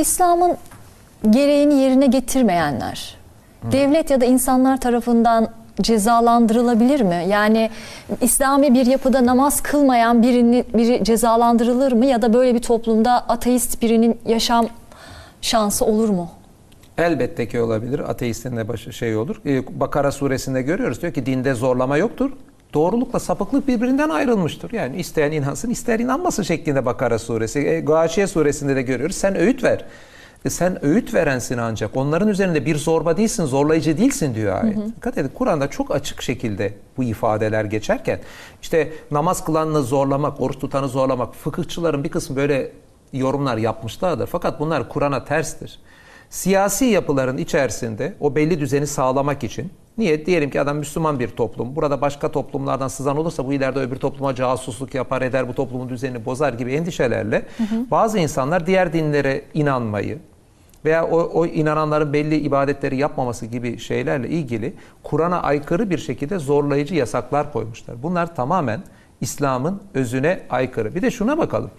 İslam'ın gereğini yerine getirmeyenler devlet ya da insanlar tarafından cezalandırılabilir mi? Yani İslami bir yapıda namaz kılmayan birini biri cezalandırılır mı ya da böyle bir toplumda ateist birinin yaşam şansı olur mu? Elbette ki olabilir. Ateistin de başı şey olur. Ee, Bakara suresinde görüyoruz. Diyor ki dinde zorlama yoktur. Doğrulukla sapıklık birbirinden ayrılmıştır. Yani isteyen inansın, ister inanmasın şeklinde Bakara suresi. E, Gâşiye suresinde de görüyoruz. Sen öğüt ver. E, sen öğüt verensin ancak. Onların üzerinde bir zorba değilsin, zorlayıcı değilsin diyor ayet. Dikkat edin Kur'an'da çok açık şekilde bu ifadeler geçerken işte namaz kılanını zorlamak, oruç tutanı zorlamak, fıkıhçıların bir kısmı böyle yorumlar yapmışlardır. Fakat bunlar Kur'an'a terstir. Siyasi yapıların içerisinde o belli düzeni sağlamak için niye? Diyelim ki adam Müslüman bir toplum. Burada başka toplumlardan sızan olursa bu ileride öbür topluma casusluk yapar eder, bu toplumun düzenini bozar gibi endişelerle bazı insanlar diğer dinlere inanmayı veya o, o inananların belli ibadetleri yapmaması gibi şeylerle ilgili Kur'an'a aykırı bir şekilde zorlayıcı yasaklar koymuşlar. Bunlar tamamen İslam'ın özüne aykırı. Bir de şuna bakalım.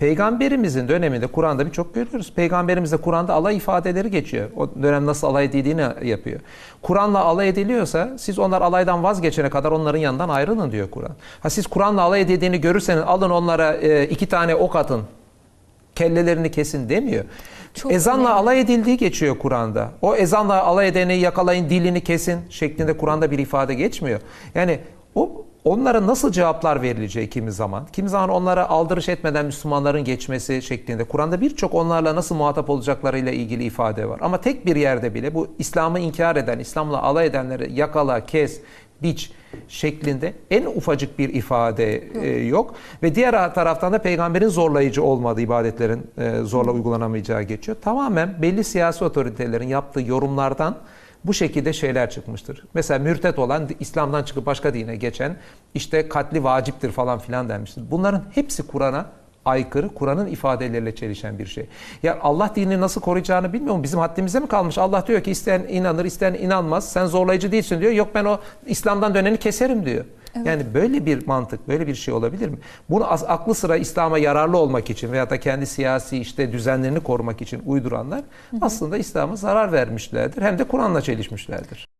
Peygamberimizin döneminde Kur'an'da birçok görüyoruz. Peygamberimizde Kur'an'da alay ifadeleri geçiyor. O dönem nasıl alay edildiğini yapıyor. Kur'an'la alay ediliyorsa siz onlar alaydan vazgeçene kadar onların yanından ayrılın diyor Kur'an. Ha siz Kur'an'la alay edildiğini görürseniz alın onlara e, iki tane ok atın. Kellelerini kesin demiyor. Çok ezanla önemli. alay edildiği geçiyor Kur'an'da. O ezanla alay edeni yakalayın dilini kesin şeklinde Kur'an'da bir ifade geçmiyor. Yani onlara nasıl cevaplar verileceği kimi zaman, kimi zaman onlara aldırış etmeden Müslümanların geçmesi şeklinde Kur'an'da birçok onlarla nasıl muhatap olacaklarıyla ilgili ifade var. Ama tek bir yerde bile bu İslam'ı inkar eden, İslam'la alay edenleri yakala, kes, biç şeklinde en ufacık bir ifade e, yok. Ve diğer taraftan da peygamberin zorlayıcı olmadığı ibadetlerin e, zorla uygulanamayacağı geçiyor. Tamamen belli siyasi otoritelerin yaptığı yorumlardan bu şekilde şeyler çıkmıştır. Mesela mürtet olan İslam'dan çıkıp başka dine geçen işte katli vaciptir falan filan denmiştir. Bunların hepsi Kur'an'a aykırı, Kur'an'ın ifadeleriyle çelişen bir şey. Ya Allah dinini nasıl koruyacağını bilmiyorum. Bizim haddimize mi kalmış? Allah diyor ki isteyen inanır, isteyen inanmaz. Sen zorlayıcı değilsin diyor. Yok ben o İslam'dan döneni keserim diyor. Yani böyle bir mantık, böyle bir şey olabilir mi? Bunu az- aklı sıra İslam'a yararlı olmak için veya da kendi siyasi işte düzenlerini korumak için uyduranlar aslında İslam'a zarar vermişlerdir. Hem de Kur'an'la çelişmişlerdir.